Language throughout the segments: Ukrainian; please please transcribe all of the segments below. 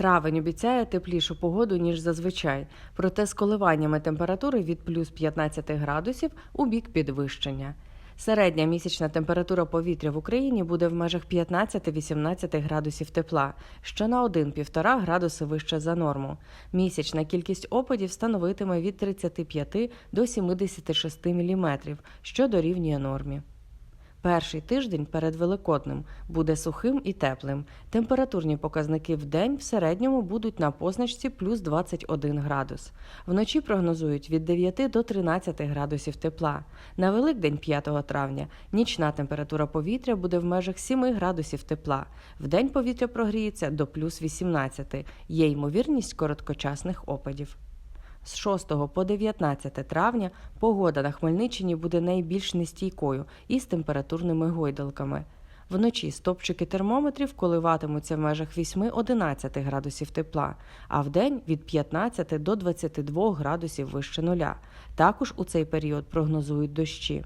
Травень обіцяє теплішу погоду, ніж зазвичай, проте з коливаннями температури від плюс 15 градусів у бік підвищення. Середня місячна температура повітря в Україні буде в межах 15-18 градусів тепла, що на 1-1,5 градуси вище за норму. Місячна кількість опадів становитиме від 35 до 76 мм, що дорівнює нормі. Перший тиждень перед Великоднем буде сухим і теплим. Температурні показники в день в середньому будуть на позначці плюс 21 градус. Вночі прогнозують від 9 до 13 градусів тепла. На Великдень 5 травня нічна температура повітря буде в межах 7 градусів тепла. Вдень повітря прогріється до плюс 18. Є ймовірність короткочасних опадів. З 6 по 19 травня погода на Хмельниччині буде найбільш нестійкою і з температурними гойдалками. Вночі стопчики термометрів коливатимуться в межах 8-11 градусів тепла, а вдень від 15 до 22 градусів вище нуля. Також у цей період прогнозують дощі.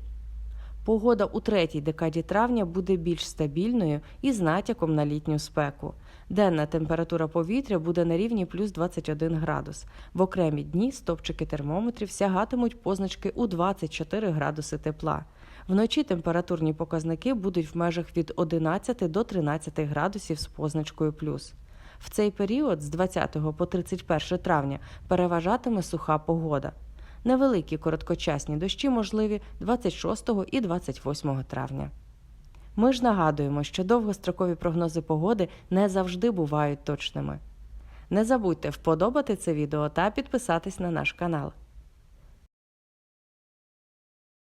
Погода у третій декаді травня буде більш стабільною і з натяком на літню спеку. Денна температура повітря буде на рівні плюс 21 градус. В окремі дні стопчики термометрів сягатимуть позначки у 24 градуси тепла. Вночі температурні показники будуть в межах від 11 до 13 градусів з позначкою плюс. В цей період з 20 по 31 травня переважатиме суха погода. Невеликі короткочасні дощі можливі 26 і 28 травня. Ми ж нагадуємо, що довгострокові прогнози погоди не завжди бувають точними. Не забудьте вподобати це відео та підписатись на наш канал.